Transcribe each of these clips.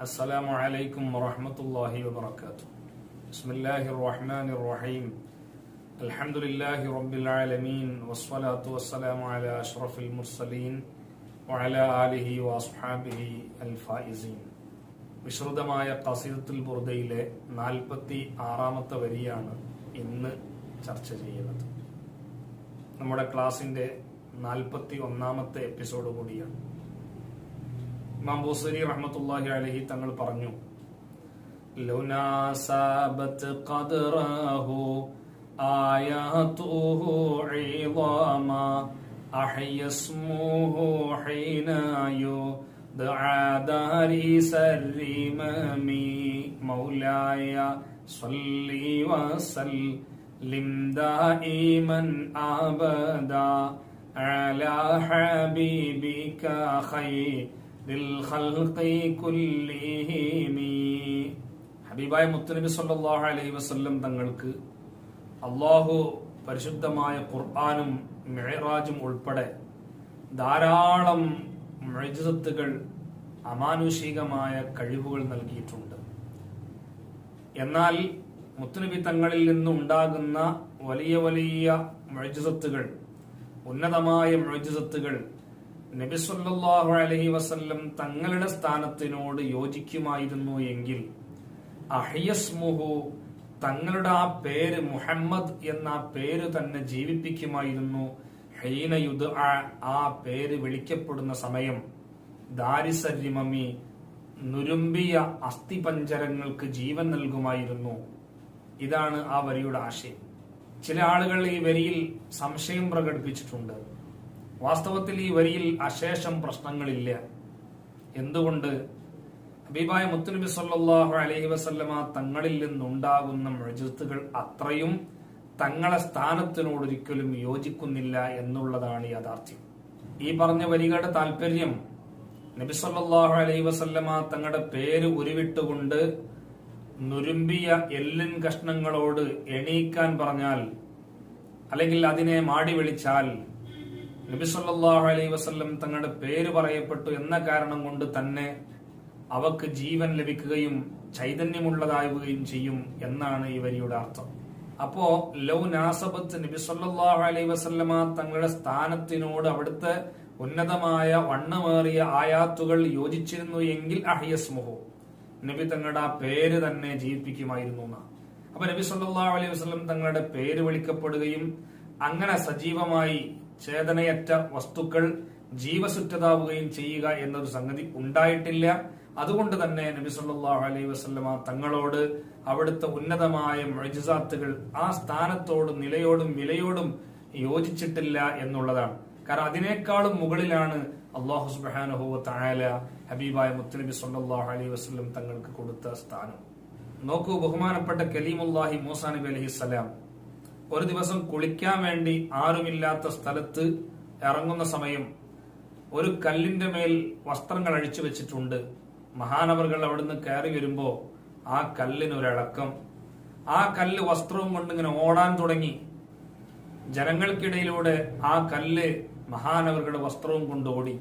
السلام عليكم ورحمة الله وبركاته بسم الله الرحمن الرحيم الحمد لله رب العالمين والصلاة والسلام على أشرف المرسلين وعلى آله وأصحابه الفائزين വിശ്രുതമായ കസീദത്തുൽ ബുർദയിലെ നാൽപ്പത്തി ആറാമത്തെ വരിയാണ് ഇന്ന് ചർച്ച ചെയ്യുന്നത് നമ്മുടെ ക്ലാസിന്റെ നാൽപ്പത്തി ഒന്നാമത്തെ എപ്പിസോഡ് കൂടിയാണ് ഇമാം ബൂസരി റഹ്മത്തുള്ളാഹി അലൈഹി തങ്ങൾ പറഞ്ഞു ലൗനാസാബത്ത് ഖദ്റഹു ആയാതുഹു ഇളാമാ അഹയ സ്മുഹു ഹീന يدعى دارس الرمم مولاي صلي وسلم دائما أبدا على حبيبك خير للخلق كلهم ഹബീബായ മുത്തനബി സല്ലല്ലാഹു അലൈഹി വസല്ലം തങ്ങൾക്ക് അള്ളാഹു പരിശുദ്ധമായ ഖുർആാനും മെഹറാജും ഉൾപ്പെടെ ധാരാളം മെഴുതത്തുകൾ അമാനുഷികമായ കഴിവുകൾ നൽകിയിട്ടുണ്ട്. എന്നാൽ മുത്തുനബി തങ്ങളിൽ നിന്നുണ്ടാകുന്ന വലിയ വലിയ മെഴുജത്തുകൾ ഉന്നതമായ മഴജത്തുകൾ നബി അലഹി വസല്ലം തങ്ങളുടെ സ്ഥാനത്തിനോട് യോജിക്കുമായിരുന്നു എങ്കിൽ അഹിയസ്മുഹു തങ്ങളുടെ ആ പേര് മുഹമ്മദ് എന്ന പേര് തന്നെ ജീവിപ്പിക്കുമായിരുന്നു. ഹൈനയുദ് ആ പേര് വിളിക്കപ്പെടുന്ന സമയം ദാരിസരിമമി നുരുമ്പിയ അസ്ഥിപഞ്ചരങ്ങൾക്ക് ജീവൻ നൽകുമായിരുന്നു. ഇതാണ് ആ വരിയുടെ ആശയം. ചില ആളുകൾ ഈ വരിയിൽ സംശയം പ്രകടിപ്പിച്ചിട്ടുണ്ട്. വാസ്തവത്തിൽ ഈ വരിയിൽ അശേഷം പ്രശ്നങ്ങളില്ല. എന്തുകൊണ്ട്? ഹബീബായ മുത്തുനബി സല്ലാഹു അലഹി വസല്ലമ തങ്ങളിൽ നിന്നുണ്ടാകുന്ന മഴജത്തുകൾ അത്രയും തങ്ങളെ സ്ഥാനത്തിനോട് ഒരിക്കലും യോജിക്കുന്നില്ല എന്നുള്ളതാണ് യാഥാർത്ഥ്യം. ഈ പറഞ്ഞ വരികളുടെ താല്പര്യം നബി സല്ലാഹു അലൈഹി വസല്ലമ തങ്ങളുടെ പേര് ഉരുവിട്ടുകൊണ്ട് നുരുമ്പിയ എല്ലിൻ കഷ്ണങ്ങളോട് എണീക്കാൻ പറഞ്ഞാൽ അല്ലെങ്കിൽ അതിനെ മാടി വിളിച്ചാൽ നബി അലൈ വസ്ല്ലം തങ്ങളുടെ പേര് പറയപ്പെട്ടു എന്ന കാരണം കൊണ്ട് തന്നെ അവക്ക് ജീവൻ ലഭിക്കുകയും ചൈതന്യമുള്ളതാവുകയും ചെയ്യും എന്നാണ് ഈ വരിയുടെ അർത്ഥം. അപ്പോ ലൗ നാസബത്ത് നബി അലൈ വസല്ലമ തങ്ങളുടെ സ്ഥാനത്തിനോട് അവിടുത്തെ ഉന്നതമായ വണ്ണമേറിയ ആയാത്തുകൾ യോജിച്ചിരുന്നു എങ്കിൽ അഹിയസ്മുഹു. നബി തങ്ങളുടെ ആ പേര് തന്നെ ജീവിപ്പിക്കുമായിരുന്നു അപ്പൊ നബി സല്ലല്ലാഹു അലൈഹി വസല്ലം തങ്ങളുടെ പേര് വിളിക്കപ്പെടുകയും അങ്ങനെ സജീവമായി ചേതനയറ്റ വസ്തുക്കൾ ജീവസുറ്റതാവുകയും ചെയ്യുക എന്നൊരു സംഗതി ഉണ്ടായിട്ടില്ല. അതുകൊണ്ട് തന്നെ നബി സല്ലല്ലാഹു അലൈഹി വസല്ലമ തങ്ങളോട് അവിടുത്തെ ഉന്നതമായ മൊഴിജാത്തുകൾ ആ സ്ഥാനത്തോടും നിലയോടും വിലയോടും യോജിച്ചിട്ടില്ല എന്നുള്ളതാണ്. കാരണം അതിനേക്കാളും മുകളിലാണ് അള്ളാഹു സുബ്ഹാനഹു തആല ഹബീബായ മുത്തനബി സല്ലല്ലാഹു അലൈഹി വസ്ലം തങ്ങൾക്ക് കൊടുത്ത സ്ഥാനം. നോക്കൂ ബഹുമാനപ്പെട്ട കലീമുല്ലാഹി മൂസാ നബി അലൈഹിസ്സലാം ഒരു ദിവസം കുളിക്കാൻ വേണ്ടി ആരുമില്ലാത്ത സ്ഥലത്ത് ഇറങ്ങുന്ന സമയം ഒരു കല്ലിന്റെ മേൽ വസ്ത്രങ്ങൾ അഴിച്ചു വെച്ചിട്ടുണ്ട്. മഹാനവറുകൾ അവിടുന്ന് കയറി വരുമ്പോ ആ കല്ലിനൊരിളക്കം ആ കല്ല് വസ്ത്രവും കൊണ്ട് ഇങ്ങനെ ഓടാൻ തുടങ്ങി. ജനങ്ങൾക്കിടയിലൂടെ ആ കല്ല് മഹാനവറുകളുടെ വസ്ത്രവും കൊണ്ട് ഓടി.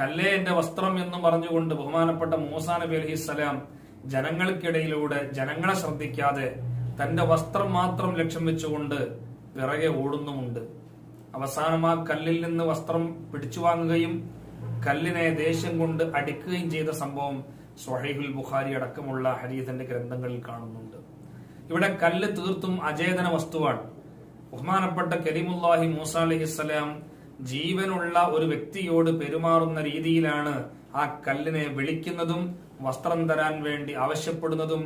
കല്ലേ എന്റെ വസ്ത്രം എന്നും പറഞ്ഞുകൊണ്ട് ബഹുമാനപ്പെട്ട മൂസാ നബി അലഹിസ്സലാം ജനങ്ങൾക്കിടയിലൂടെ ജനങ്ങളെ ശ്രദ്ധിക്കാതെ തന്റെ വസ്ത്രം മാത്രം ലക്ഷ്യം വെച്ചുകൊണ്ട് പിറകെ ഓടുന്നുമുണ്ട്. അവസാനം ആ കല്ലിൽ നിന്ന് വസ്ത്രം പിടിച്ചു വാങ്ങുകയും കല്ലിനെ ദേഷ്യം കൊണ്ട് അടിക്കുകയും ചെയ്ത സംഭവം സ്വഹൈഹുൽ ബുഖാരി അടക്കമുള്ള ഹരീതന്റെ ഗ്രന്ഥങ്ങളിൽ കാണുന്നുണ്ട്. ഇവിടെ കല്ല് തീർത്തും അചേതന വസ്തുവാണ്. ബഹുമാനപ്പെട്ട കരീമുല്ലാഹി മൂസ അലഹിസ്സലാം ജീവനുള്ള ഒരു വ്യക്തിയോട് പെരുമാറുന്ന രീതിയിലാണ് ആ കല്ലിനെ വിളിക്കുന്നതും വസ്ത്രം തരാൻ വേണ്ടി ആവശ്യപ്പെടുന്നതും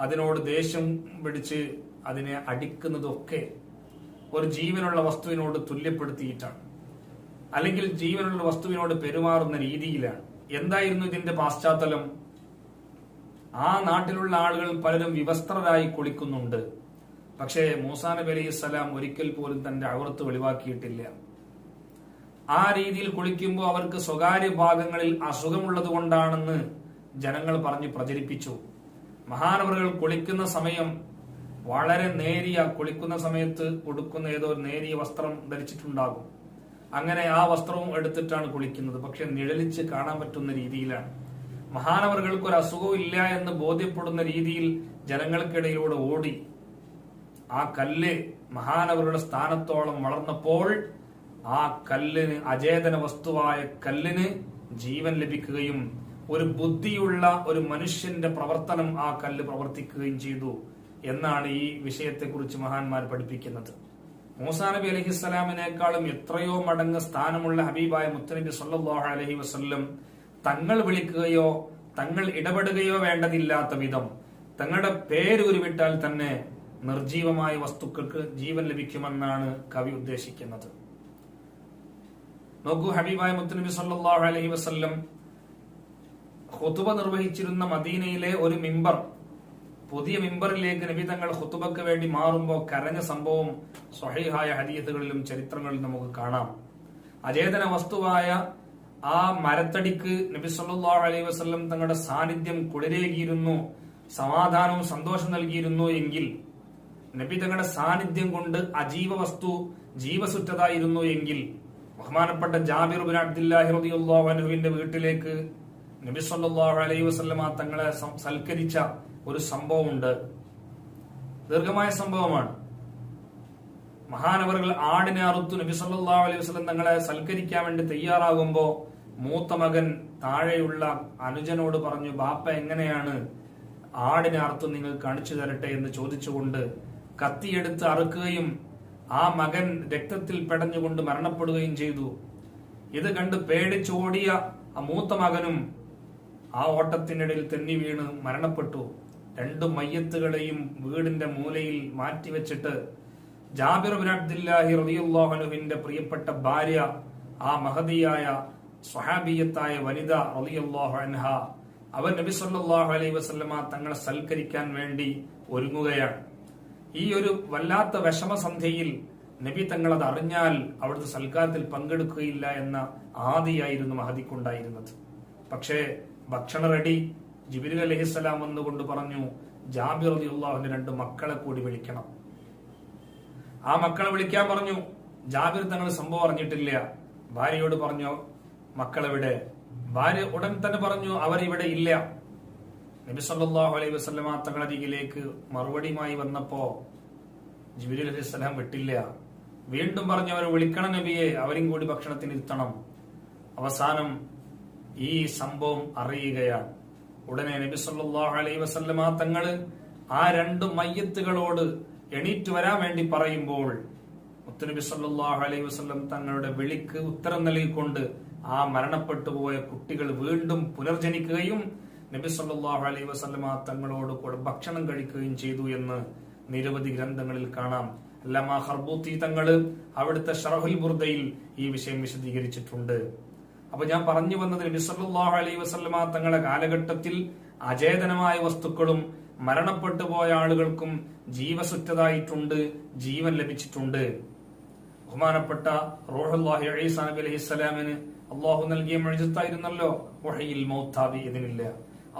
അതിനോട് ദേഷ്യം പിടിച്ച് അതിനെ അടിക്കുന്നതൊക്കെ ഒരു ജീവനുള്ള വസ്തുവിനോട് തുല്യപ്പെടുത്തിയിട്ടാണ്. അല്ലെങ്കിൽ ജീവനുള്ള വസ്തുവിനോട് പെരുമാറുന്ന രീതിയിലാണ്. എന്തായിരുന്നു ഇതിന്റെ പാശ്ചാത്തലം? ആ നാട്ടിലുള്ള ആളുകൾ പലരും വിവസ്ത്രരായി കുളിക്കുന്നുണ്ട്. പക്ഷേ മൂസാ നബി അലൈഹി സ്വലാം ഒരിക്കൽ പോലും തന്റെ അവർത്ത് വെളിവാക്കിയിട്ടില്ല. ആ രീതിയിൽ കുളിക്കുമ്പോൾ അവർക്ക് സ്വകാര്യ ഭാഗങ്ങളിൽ അസുഖമുള്ളത് കൊണ്ടാണെന്ന് ജനങ്ങൾ പറഞ്ഞ് പ്രചരിപ്പിച്ചു. മഹാനവറുകൾ കുളിക്കുന്ന സമയം വളരെ നേരിയ കുളിക്കുന്ന സമയത്ത് കൊടുക്കുന്ന ഏതോ നേരിയ വസ്ത്രം ധരിച്ചിട്ടുണ്ടാകും. അങ്ങനെ ആ വസ്ത്രവും എടുത്തിട്ടാണ് കുളിക്കുന്നത്. പക്ഷെ നിഴലിച്ച് കാണാൻ പറ്റുന്ന രീതിയിലാണ്. മഹാനവറുകൾക്ക് ഒരു അസുഖവും ഇല്ല എന്ന് ബോധ്യപ്പെടുന്ന രീതിയിൽ ജനങ്ങൾക്കിടയിലൂടെ ഓടി ആ കല്ല് മഹാനവരുടെ സ്ഥാനത്തോളം വളർന്നപ്പോൾ ആ കല്ലിന് അചേതന വസ്തുവായ കല്ലിന് ജീവൻ ലഭിക്കുകയും ഒരു ബുദ്ധിയുള്ള ഒരു മനുഷ്യന്റെ പ്രവർത്തനം ആ കല്ല് പ്രവർത്തിക്കുകയും ചെയ്തു എന്നാണ് ഈ വിഷയത്തെക്കുറിച്ച് മഹാന്മാർ പഠിപ്പിക്കുന്നത്. മൂസാ നബി അലഹിസ്സലാമിനേക്കാളും എത്രയോ മടങ്ങ് സ്ഥാനമുള്ള ഹബീബായ മുത്തനബി സല്ലല്ലാഹു അലഹി വസ്ല്ലം തങ്ങൾ വിളിക്കുകയോ തങ്ങൾ ഇടപെടുകയോ വേണ്ടതില്ലാത്ത വിധം തങ്ങളുടെ പേര് ഉരുവിട്ടാൽ തന്നെ നിർജീവമായ വസ്തുക്കൾക്ക് ജീവൻ ലഭിക്കുമെന്നാണ് കവി ഉദ്ദേശിക്കുന്നത്. നോക്കൂ ഹബീബായ മുത്തനബി സല്ലല്ലാഹു അലഹി വസല്ലം ഖുതുബ നിർവഹിച്ചിരുന്ന മദീനയിലെ ഒരു മിമ്പർ പുതിയ മിമ്പറിലേക്ക് നബി തങ്ങൾ ഖുതുബക്ക് വേണ്ടി മാറുമ്പോൾ കരഞ്ഞ സംഭവം സ്വഹീഹായ ഹദീസുകളിലും ചരിത്രങ്ങളിലും നമുക്ക് കാണാം. അചേതന വസ്തുവായ ആ മരത്തടിക്ക് നബി സല്ലല്ലാഹു അലൈഹി വസല്ലം തങ്ങളുടെ സാന്നിധ്യം കുളിരേകിയിരുന്നു സമാധാനവും സന്തോഷം നൽകിയിരുന്നു എങ്കിൽ നബി തങ്ങളുടെ സാന്നിധ്യം കൊണ്ട് അജീവ വസ്തു ജീവസുറ്റതായിരുന്നു എങ്കിൽ ബഹുമാനപ്പെട്ട ജാബിർ ബിൻ അൻഹുവിന്റെ വീട്ടിലേക്ക് നബി സല്ലല്ലാഹു അലൈ വസ്ലമ തങ്ങളെ സൽക്കരിച്ച ഒരു സംഭവമുണ്ട്. ദീർഘമായ സംഭവമാണ്. മഹാനവറുകൾ ആടിനെ അറുത്തു നബി സല്ലല്ലാഹു അലൈഹി വസ്ലം തങ്ങളെ സൽക്കരിക്കാൻ വേണ്ടി തയ്യാറാകുമ്പോ മൂത്ത മകൻ താഴെയുള്ള അനുജനോട് പറഞ്ഞു ബാപ്പ എങ്ങനെയാണ് ആടിനെ അറുത്തു നിങ്ങൾ കാണിച്ചു തരട്ടെ? എന്ന് ചോദിച്ചുകൊണ്ട് കത്തിയെടുത്ത് അറുക്കുകയും ആ മകൻ രക്തത്തിൽ പെടഞ്ഞുകൊണ്ട് മരണപ്പെടുകയും ചെയ്തു. ഇത് കണ്ട് പേടിച്ചോടിയ ആ മൂത്ത മകനും ആ ഓട്ടത്തിനിടയിൽ തെന്നി വീണ് മരണപ്പെട്ടു. രണ്ടു മയ്യത്തുകളെയും വീടിന്റെ മൂലയിൽ മാറ്റിവെച്ചിട്ട് ജാബിർ ബിൻ അബ്ദുല്ലാഹി പ്രിയപ്പെട്ട ഭാര്യ ആ മഹതിയായ സ്വഹാബിയത്തായ വനിത റളിയല്ലാഹു അൻഹ അവർ നബി സല്ലാഹു അലൈ വസല്ലമ തങ്ങളെ സൽക്കരിക്കാൻ വേണ്ടി ഒരുങ്ങുകയാണ്. ഈ ഒരു വല്ലാത്ത വിഷമസന്ധ്യയിൽ നബി തങ്ങളത് അറിഞ്ഞാൽ അവിടുത്തെ സൽക്കാരത്തിൽ പങ്കെടുക്കുകയില്ല എന്ന ആദിയായിരുന്നു മഹദിക്കുണ്ടായിരുന്നത് പക്ഷേ ഭക്ഷണ റെഡി ജിബിരി അലഹിസ്സലാം വന്നുകൊണ്ട് പറഞ്ഞു ജാബിർ അലി അള്ളാഹുവിന്റെ രണ്ട് മക്കളെ കൂടി വിളിക്കണം. ആ മക്കളെ വിളിക്കാൻ പറഞ്ഞു. ജാബിർ തങ്ങൾ സംഭവം അറിഞ്ഞിട്ടില്ല. ഭാര്യയോട് പറഞ്ഞു മക്കളെവിടെ ഭാര്യ ഉടൻ തന്നെ പറഞ്ഞു അവരിവിടെ ഇല്ല. നബി സല്ലാഹു അലൈഹി വസല്ലമ തങ്ങളരികിലേക്ക് മറുപടിയുമായി വന്നപ്പോ ജിബിരി അലൈഹി സ്വലാം വിട്ടില്ല. വീണ്ടും പറഞ്ഞു അവരെ വിളിക്കണം നബിയെ. അവരും കൂടി ഭക്ഷണത്തിന് ഇരുത്തണം. അവസാനം ഈ സംഭവം അറിയുകയാണ്. ഉടനെ നബി സല്ലല്ലാഹു അലൈഹി വസല്ലമ തങ്ങൾ ആ രണ്ട് മയ്യത്തുകളോട് എണീറ്റ് വരാൻ വേണ്ടി പറയുമ്പോൾ മുത്തുനബി സല്ലല്ലാഹു അലൈഹി വസല്ലം തങ്ങളുടെ വിളിക്ക് ഉത്തരം നൽകിക്കൊണ്ട് ആ മരണപ്പെട്ടു പോയ കുട്ടികൾ വീണ്ടും പുനർജനിക്കുകയും നബി സല്ലല്ലാഹു അലൈഹി വസല്ലമ തങ്ങളോട് കൂടെ ഭക്ഷണം കഴിക്കുകയും ചെയ്തു എന്ന് നിരവധി ഗ്രന്ഥങ്ങളിൽ കാണാം. അല്ലമ ഹർബൂത്തി തങ്ങൾ അവിടുത്തെ ഷറഹുൽ ബുർദയിൽ ഈ വിഷയം വിശദീകരിച്ചിട്ടുണ്ട്. അപ്പൊ ഞാൻ പറഞ്ഞു വന്നത് നബി സല്ലല്ലാഹു അലൈഹി വസല്ലമ തങ്ങളുടെ കാലഘട്ടത്തിൽ അചേതനമായ വസ്തുക്കളും മരണപ്പെട്ടു പോയ ആളുകൾക്കും ജീവസുറ്റതായിട്ടുണ്ട് ജീവൻ ലഭിച്ചിട്ടുണ്ട്. ബഹുമാനപ്പെട്ട റോഹുല്ലാഹി ഈസാ നബി അലൈഹി സ്വലാമിന് അള്ളാഹു നൽകിയ മഴത്തായിരുന്നല്ലോ വഹയിൽ മൗത്താബി ഇതിനില്ല.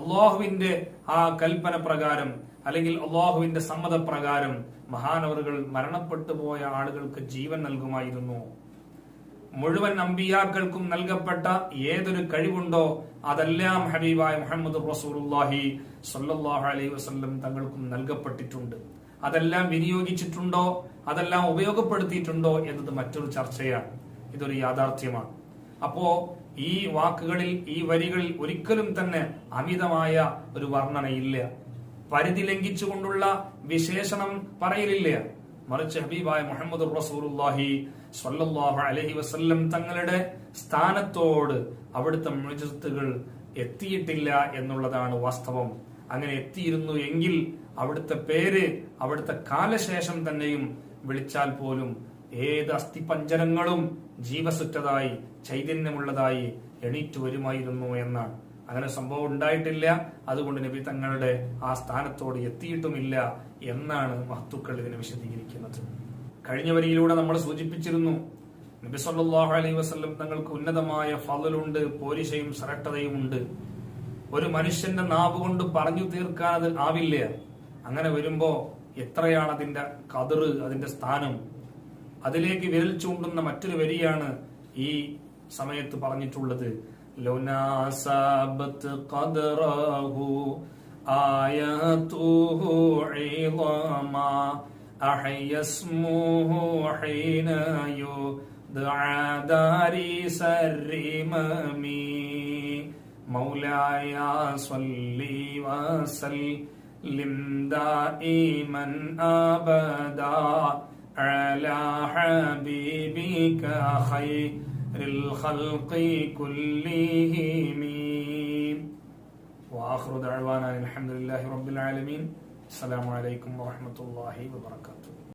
അള്ളാഹുവിന്റെ ആ കൽപ്പന പ്രകാരം അല്ലെങ്കിൽ അള്ളാഹുവിന്റെ സമ്മതപ്രകാരം മഹാനവറുകൾ മരണപ്പെട്ടു പോയ ആളുകൾക്ക് ജീവൻ നൽകുമായിരുന്നു. മുഴുവൻ അമ്പിയാക്കൾക്കും നൽകപ്പെട്ട ഏതൊരു കഴിവുണ്ടോ അതെല്ലാം ഹബീബായ മുഹമ്മദ് റസൂലുള്ളാഹി സ്വല്ലല്ലാഹു അലൈഹി വസ്ലം തങ്ങൾക്കും നൽകപ്പെട്ടിട്ടുണ്ട്. അതെല്ലാം വിനിയോഗിച്ചിട്ടുണ്ടോ? അതെല്ലാം ഉപയോഗപ്പെടുത്തിയിട്ടുണ്ടോ എന്നത് മറ്റൊരു ചർച്ചയാണ്. ഇതൊരു യാഥാർത്ഥ്യമാണ്. അപ്പോ ഈ വാക്കുകളിൽ ഈ വരികളിൽ ഒരിക്കലും തന്നെ അമിതമായ ഒരു വർണനയില്ല. പരിധി ലംഘിച്ചുകൊണ്ടുള്ള വിശേഷണം പറയലില്ല. മറിച്ച് ഹബീബായ മുഹമ്മദ് റസൂലുള്ളാഹി സ്വല്ലല്ലാഹു അലൈഹി വസല്ലം തങ്ങളുടെ സ്ഥാനത്തോട് അവിടുത്തെ മുഴുത്തുകൾ എത്തിയിട്ടില്ല എന്നുള്ളതാണ് വാസ്തവം. അങ്ങനെ എത്തിയിരുന്നു എങ്കിൽ അവിടുത്തെ പേര് അവിടുത്തെ കാലശേഷം തന്നെയും വിളിച്ചാൽ പോലും ഏത് അസ്ഥിപഞ്ചരങ്ങളും ജീവസുറ്റതായി ചൈതന്യമുള്ളതായി എണീറ്റ് വരുമായിരുന്നു എന്നാണ്. അങ്ങനെ സംഭവം ഉണ്ടായിട്ടില്ല. അതുകൊണ്ട് നബി തങ്ങളുടെ ആ സ്ഥാനത്തോട് എത്തിയിട്ടുമില്ല എന്നാണ് മഹത്തുക്കൾ ഇതിനെ വിശദീകരിക്കുന്നത്. കഴിഞ്ഞ വരിയിലൂടെ നമ്മൾ സൂചിപ്പിച്ചിരുന്നു നബി സല്ലാഹു അലൈഹി വസ്ലം തങ്ങൾക്ക് ഉന്നതമായ ഫലലുണ്ട് പോരിശയും സരട്ടതയും ഉണ്ട്. ഒരു മനുഷ്യന്റെ നാവ് കൊണ്ട് പറഞ്ഞു തീർക്കാൻ അത് ആവില്ല. അങ്ങനെ വരുമ്പോ എത്രയാണ് അതിന്റെ കതിറ് അതിന്റെ സ്ഥാനം? അതിലേക്ക് വിരൽ ചൂണ്ടുന്ന മറ്റൊരു വരിയാണ് ഈ സമയത്ത് പറഞ്ഞിട്ടുള്ളത്. لو ناسبت قدره آياته عظاما أحيا اسمه حين يدعى دارس الرمم مولاي صل وسلم دائما أبدا على حبيبك خير الخلق كلهم واخر دعوانا الحمد لله رب العالمين السلام عليكم ورحمه الله وبركاته